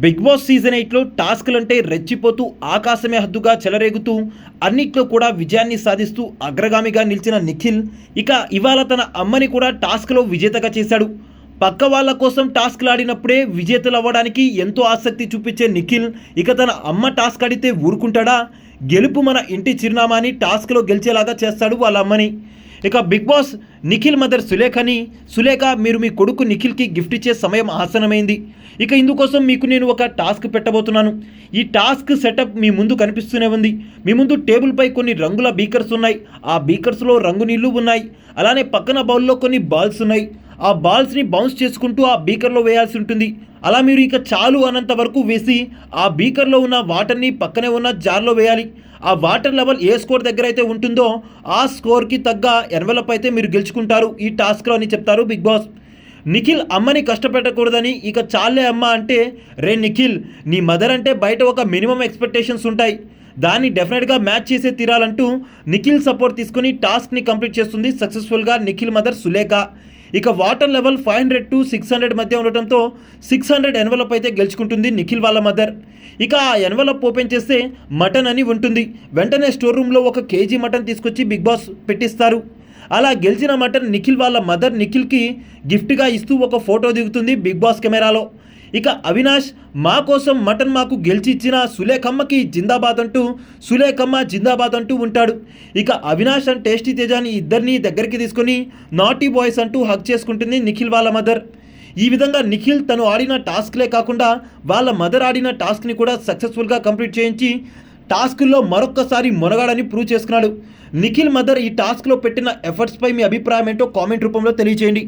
Big boss season ఎయిట్లో టాస్క్లు అంటే రెచ్చిపోతూ ఆకాశమే హద్దుగా చెలరేగుతూ అన్నిట్లో కూడా విజయాన్ని సాధిస్తూ అగ్రగామిగా నిలిచిన నిఖిల్ ఇక ఇవాళ తన అమ్మని కూడా టాస్క్లో విజేతగా చేశాడు. పక్క వాళ్ళ కోసం టాస్క్లు ఆడినప్పుడే విజేతలు అవ్వడానికి ఎంతో ఆసక్తి చూపించే నిఖిల్ ఇక తన అమ్మ టాస్క్ ఆడితే ఊరుకుంటాడా? గెలుపు మన ఇంటి చిరునామా అని టాస్క్లో గెలిచేలాగా చేస్తాడు వాళ్ళ అమ్మని. ఇక బిగ్ బాస్ నిఖిల్ మదర్ సులేఖని సులేఖ మీరు మీ కొడుకు నిఖిల్కి గిఫ్ట్ ఇచ్చే సమయం ఆసనమైంది ఇక ఇందుకోసం మీకు నేను ఒక టాస్క్ పెట్టబోతున్నాను. ఈ టాస్క్ సెటప్ మీ ముందు కనిపిస్తూనే ఉంది. మీ ముందు టేబుల్పై కొన్ని రంగుల బీకర్స్ ఉన్నాయి. ఆ బీకర్స్లో రంగు నీళ్ళు ఉన్నాయి. అలానే పక్కన బౌల్లో కొన్ని బాల్స్ ఉన్నాయి. ఆ బాల్స్ని బౌన్స్ చేసుకుంటూ ఆ బీకర్లో వేయాల్సి ఉంటుంది. అలా మీరు ఇక చాలు అన్నంత వరకు వేసి ఆ బీకర్లో ఉన్న వాటర్ని పక్కనే ఉన్న జార్లో వేయాలి. ఆ వాటర్ లెవెల్ ఏ స్కోర్ దగ్గర అయితే ఉంటుందో ఆ స్కోర్కి తగ్గ ఎన్వలప్ అయితే మీరు గెలుచుకుంటారు. ఈ టాస్క్లో అని చెప్తారు బిగ్ బాస్. నిఖిల్ అమ్మని కష్టపెట్టకూడదని ఇక చాలే అమ్మ అంటే రే నిఖిల్ నీ మదర్ అంటే బయట ఒక మినిమం ఎక్స్పెక్టేషన్స్ ఉంటాయి. దాన్ని డెఫినెట్గా మ్యాచ్ చేసే తీరాలంటూ నిఖిల్ సపోర్ట్ తీసుకొని టాస్క్ని కంప్లీట్ చేస్తుంది సక్సెస్ఫుల్గా నిఖిల్ మదర్ సులేఖ. ఇక water level five hundred to six hundred మధ్య ఉండటంతో సిక్స్ హండ్రెడ్ ఎన్వలప్ అయితే గెలుచుకుంటుంది నిఖిల్ వాళ్ళ మదర్. ఇక ఆ ఎన్వలప్ ఓపెన్ చేస్తే మటన్ అని ఉంటుంది. వెంటనే స్టోర్ రూమ్లో ఒక కేజీ మటన్ తీసుకొచ్చి బిగ్ బాస్ పెట్టిస్తారు. అలా గెలిచిన మటన్ నిఖిల్ వాళ్ళ మదర్ నిఖిల్కి గిఫ్ట్గా ఇస్తూ ఒక ఫోటో దిగుతుంది బిగ్ బాస్ కెమెరాలో. ఇక అవినాష్ మా కోసం మటన్ మాకు గెలిచిచ్చిన సులేఖమ్మకి జిందాబాద్ అంటూ సులేఖమ్మ జిందాబాద్ అంటూ ఉంటాడు. ఇక అవినాష్ అండ్ టేస్టీ తేజాని ఇద్దరిని దగ్గరికి తీసుకొని నాటీ బాయ్స్ అంటూ హక్ చేసుకుంటుంది నిఖిల్ వాళ్ళ మదర్. ఈ విధంగా నిఖిల్ తను ఆడిన టాస్క్లే కాకుండా వాళ్ళ మదర్ ఆడిన టాస్క్ని కూడా సక్సెస్ఫుల్గా కంప్లీట్ చేయించి టాస్క్లో మరొక్కసారి మొనగాడని ప్రూవ్ చేసుకున్నాడు. నిఖిల్ మదర్ ఈ టాస్క్లో పెట్టిన ఎఫర్ట్స్పై మీ అభిప్రాయం ఏంటో కామెంట్ రూపంలో తెలియజేయండి